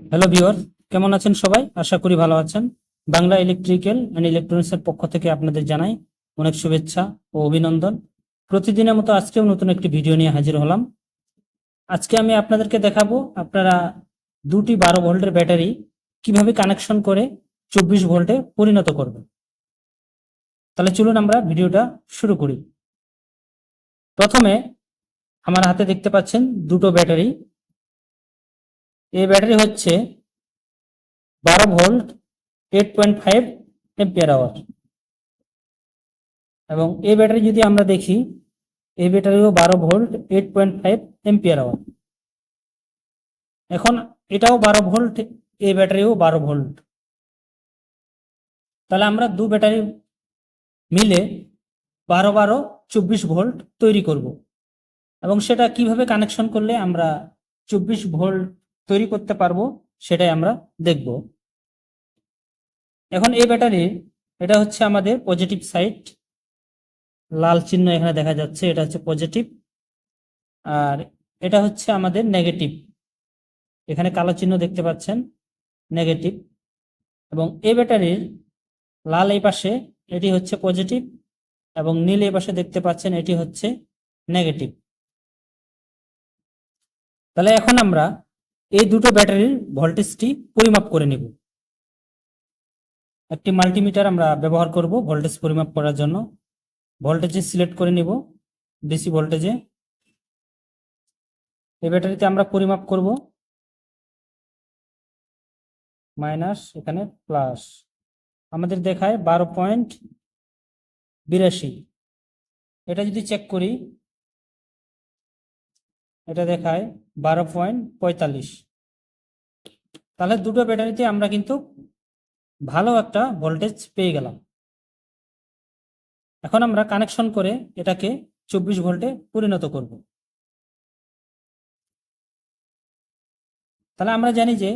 Hello viewer কেমন আছেন সবাই? আশা করি ভালো আছেন। বাংলা ইলেকট্রিক্যাল অ্যান্ড ইলেকট্রনিক্স এর পক্ষ থেকে আপনাদের জানাই অনেক শুভেচ্ছা ও অভিনন্দন। প্রতিদিনের মতো আজকেও নতুন একটি ভিডিও নিয়ে হাজির হলাম। আজকে আমি আপনাদেরকে দেখাবো আপনারা দুটি বারো ভোল্টের ব্যাটারি কীভাবে কানেকশন করে চব্বিশ ভোল্টে পরিণত করবেন। তাহলে চলুন আমরা ভিডিওটা শুরু করি। প্রথমে আমার হাতে দেখতে পাচ্ছেন দুটো ব্যাটারি। এই ব্যাটারি হচ্ছে বারো volt eight point five ampere hour এবং এই ব্যাটারি যদি আমরা দেখি, এই ব্যাটারিও বারো volt eight point five ampere hour এখন এটাও বারো ভোল্ট, এই ব্যাটারিও বারো ভোল্ট। তাহলে আমরা দু ব্যাটারি মিলে বারো বারো চব্বিশ ভোল্ট তৈরি করব। এবং সেটা কীভাবে কানেকশন করলে আমরা চব্বিশ ভোল্ট তৈরি করতে পারব, সেটাই আমরা দেখব। এখন এই ব্যাটারি এটা হচ্ছে আমাদের পজিটিভ সাইড লাল চিহ্ন এখানে দেখা যাচ্ছে, এটা হচ্ছে পজিটিভ আর এটা হচ্ছে আমাদের নেগেটিভ এখানে কালো চিহ্ন দেখতে পাচ্ছেন নেগেটিভ এবং এই ব্যাটারির লাল এই পাশে, এটি হচ্ছে পজিটিভ এবং নীল এই পাশে দেখতে পাচ্ছেন, এটি হচ্ছে নেগেটিভ তাহলে এখন আমরা এই দুটো ব্যাটারির ভোল্টেজটি পরিমাপ করে নিব। একটি মাল্টিমিটার আমরা ব্যবহার করব ভোল্টেজ পরিমাপ করার জন্য। ভোল্টেজে সিলেক্ট করে নিব ডিসি ভোল্টেজে। এই ব্যাটারিতে আমরা পরিমাপ করব মাইনাস এখানে প্লাস। আমাদের দেখায় বারো পয়েন্ট বিরাশি। এটা যদি চেক করি এটা দেখায় বারো পয়েন্ট পঁয়তাল্লিশ। তাহলে দুটো ব্যাটারিতে আমরা কিন্তু ভালো একটা ভোল্টেজ পেয়ে গেলাম। এখন আমরা কানেকশন করে এটাকে চব্বিশ ভোল্টে পরিণত করব। তাহলে আমরা জানি যে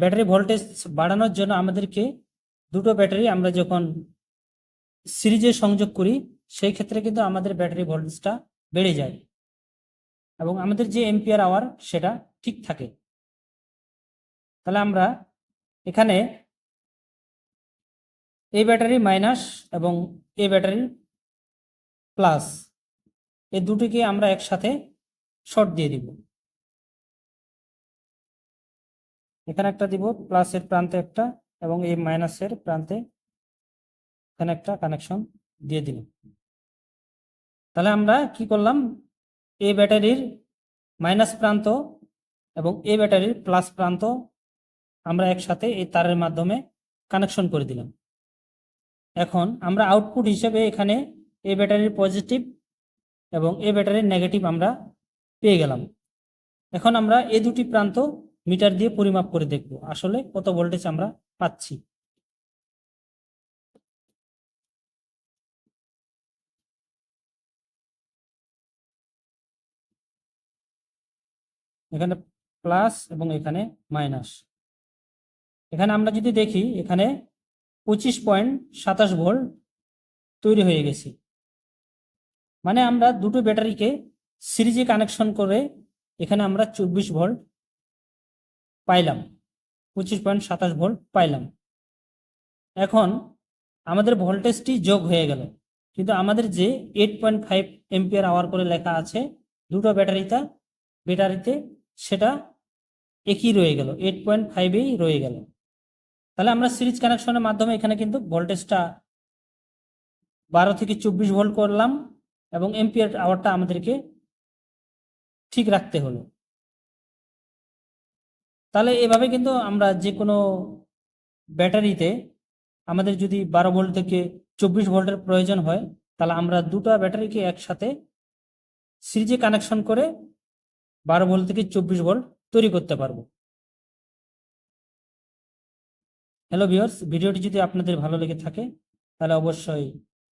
ব্যাটারি ভোল্টেজ বাড়ানোর জন্য আমাদেরকে দুটো ব্যাটারি আমরা যখন সিরিজে সংযোগ করি, সেই ক্ষেত্রে কিন্তু আমাদের ব্যাটারি ভোল্টেজটা বেড়ে যায়। এবং আমাদের যে এম্পিয়ার আওয়ার সেটা ঠিক থাকে। তাহলে আমরা এখানে এই ব্যাটারি মাইনাস এবং এই ব্যাটারি প্লাস এই দুটিকে আমরা একসাথে শর্ট দিয়ে দিব। এখানে একটা দিব প্লাসের প্রান্তে একটা এবং এই মাইনাসের প্রান্তে এখানে একটা কানেকশন দিয়ে দিলাম। তাহলে আমরা কি করলাম? এ ব্যাটারির মাইনাস প্রান্ত এবং এ ব্যাটারির প্লাস প্রান্ত আমরা একসাথে এই তারের মাধ্যমে কানেকশন করে দিলাম। এখন আমরা আউটপুট হিসেবে এখানে এ ব্যাটারির পজিটিভ এবং এ ব্যাটারির নেগেটিভ আমরা পেয়ে গেলাম। এখন আমরা এই দুটি প্রান্ত মিটার দিয়ে পরিমাপ করে দেখব আসলে কত ভোল্টেজ আমরা পাচ্ছি। এখানে প্লাস এবং এখানে মাইনাস এখানে আমরা যদি দেখি, এখানে পঁচিশ পয়েন্ট সাতাশ ভোল্ট তৈরি হয়ে গেছে। মানে আমরা দুটো ব্যাটারিকে সিরিজে কানেকশন করে এখানে আমরা চব্বিশ ভোল্ট পাইলাম। পঁচিশ পয়েন্ট সাতাশ ভোল্ট পাইলাম। এখন আমাদের ভোল্টেজটি যোগ হয়ে গেল। কিন্তু আমাদের যে eight point five ampere hour করে লেখা আছে, দুটো ব্যাটারিটা, ব্যাটারিতে সেটা একই রয়ে গেল এইট পয়েন্ট ফাইভেই রয়ে গেল। তাহলে আমরা সিরিজ কানেকশনের মাধ্যমে এখানে কিন্তু ভোল্টেজটা বারো থেকে চব্বিশ ভোল্ট করলাম এবং এম্পিয়ার আওয়ারটা আমাদেরকে ঠিক রাখতে হলো। তাহলে এভাবে কিন্তু আমরা যে কোনো ব্যাটারিতে আমাদের যদি বারো ভোল্ট থেকে চব্বিশ ভোল্টের প্রয়োজন হয়, তাহলে আমরা দুটো ব্যাটারিকে একসাথে সিরিজে কানেকশন করে বারো বল থেকে চব্বিশ বল তৈরি করতে পারব। হ্যালো ভিওর্স ভিডিওটি যদি আপনাদের ভালো লেগে থাকে, তাহলে অবশ্যই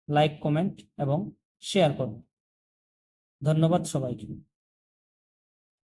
লাইক কমেন্ট এবং শেয়ার করুন। ধন্যবাদ সবাইকে।